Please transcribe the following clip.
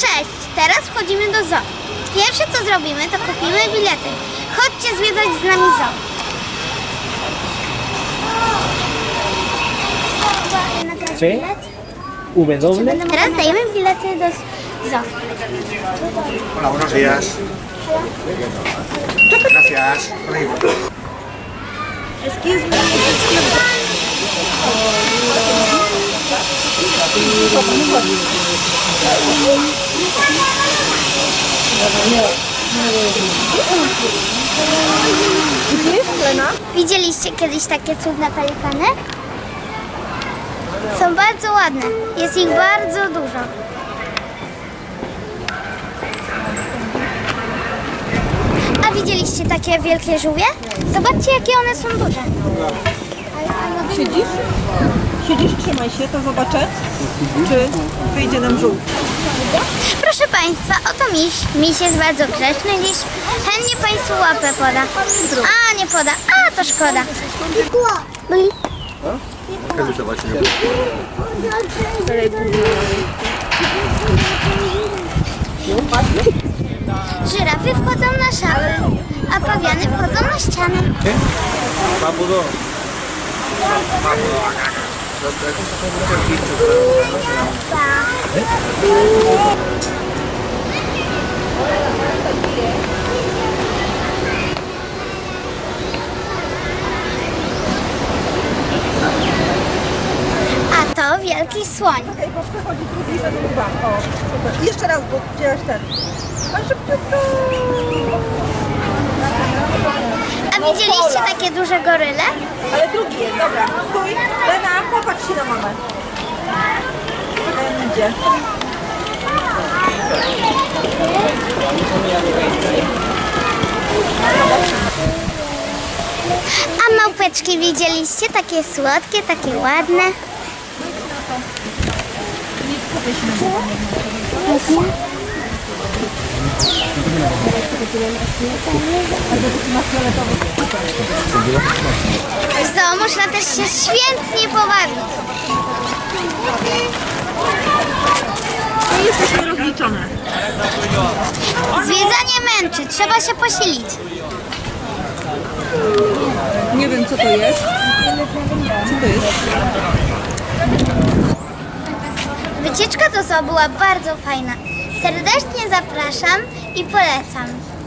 Cześć, teraz wchodzimy do zoo. Pierwsze co zrobimy, to kupimy bilety. Chodźcie zwiedzać z nami zoo. P, W, Teraz dajemy bilety do zoo. Hola, buenos días. Gracias. Widzieliście kiedyś takie cudne pelikany? Są bardzo ładne. Jest ich bardzo dużo. A widzieliście takie wielkie żółwie? Zobaczcie, jakie one są duże. Siedzisz? Siedzisz, trzymaj się, to zobaczę, czy wyjdzie nam żółw. Proszę Państwa, oto miś. Miś jest bardzo grzeczny dziś. Chętnie Państwu łapę poda. A, nie poda. A, to szkoda. Byli. Żyrafy wchodzą na szafy, a pawiany wchodzą na ściany. A to wielki słoń. Okej, bo przechodzi drugi, że dwa. O, super. Jeszcze raz, bo wzięłaś ten. A szybciutko. Widzieliście takie duże goryle? Ale drugi jest, dobra. Stój. Lena, popatrz się na mamę. Ten idzie. A małpeczki widzieliście? Takie słodkie, takie ładne. W zoo można też się świetnie pobawić. No jesteśmy rozliczone. Zwiedzanie męczy, trzeba się posilić. Nie wiem, co to jest. Co to jest? Wycieczka do zoo była bardzo fajna. Serdecznie zapraszam i polecam.